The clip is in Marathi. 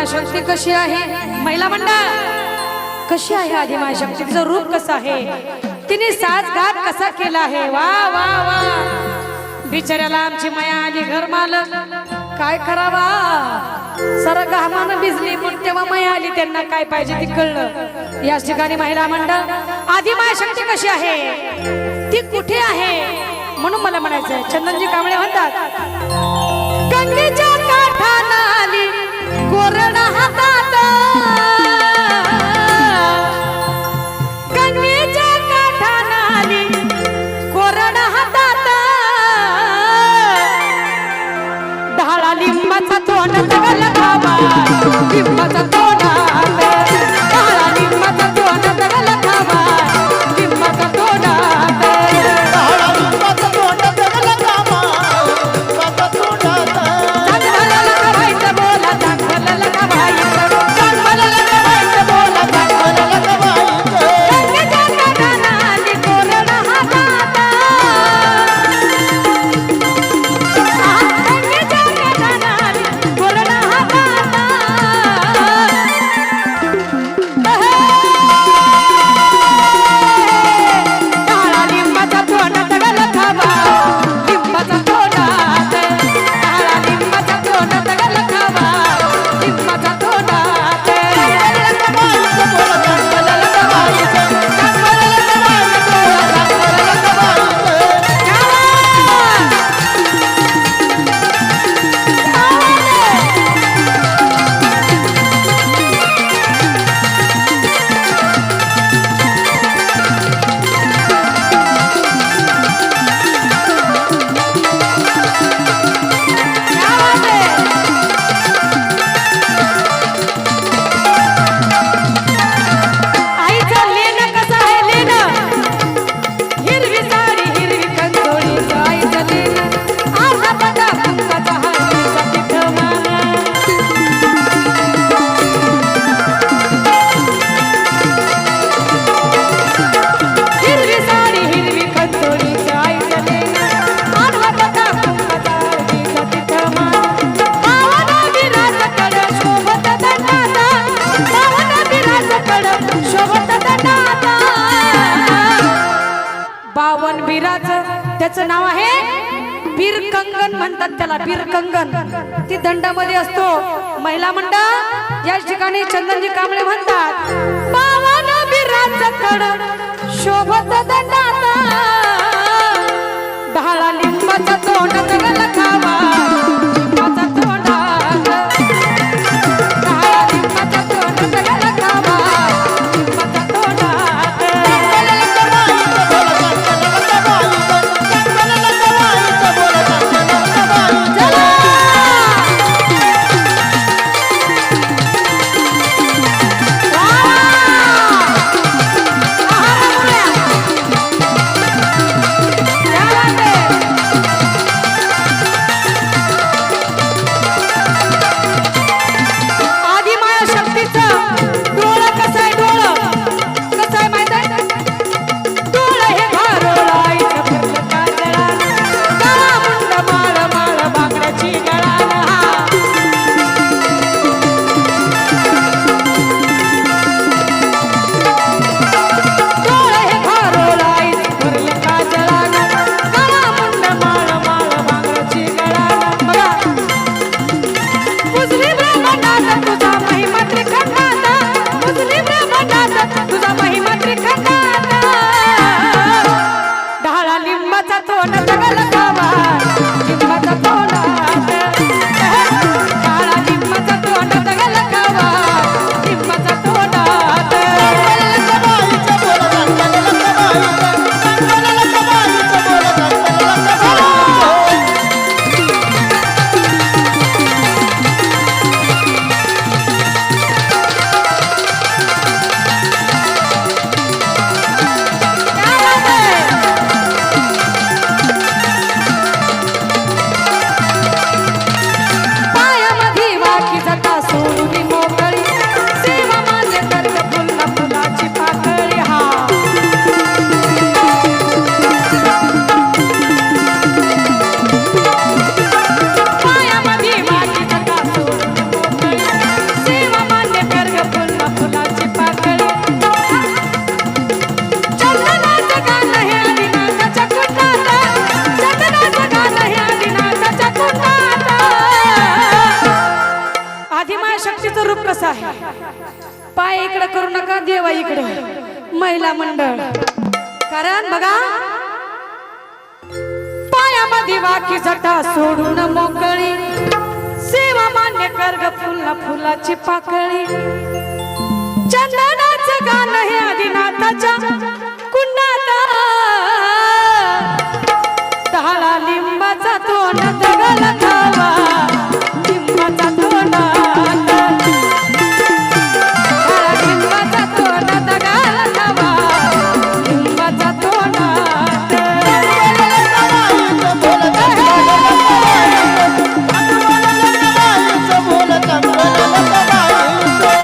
कशी आहे? महिला मंडळ कशी आहे आधी शक्ती तिचं रूप कसं आहे? तिने साजगात कसा केला आहे? वा वा वा. बिचाऱ्याला आमची माया आली घर मालक काय करावा? सर घामानं भिजली मग तेव्हा माया आली त्यांना काय पाहिजे ते कळलं. याच ठिकाणी महिला मंडळ आदिमाय शक्ती कशी आहे? ती कुठे आहे? म्हणून मला म्हणायचंय चंदनजी कांबळे म्हणतात गंगेच्या काठाला आली कोरडा त्याचं नाव आहे बीर कंगन म्हणतात त्याला बीर कंगन ती दंडामध्ये असतो. महिला मंडळ या ठिकाणी चंदनजी कांबळे म्हणतात बावन बिराच कड शोभत दंडाचा ढाळा लिंबाचा तोंड खावा. आहे. पाय इकडे करू नका देवा इकडे. महिला मंडळ. कारण बघा पायामध्ये वाकी जटा सोडून मोकळी सेवा मान्य ग फुला फुलाची पाकळी. चंदनाचं गाणं हे आदिनाथाच्या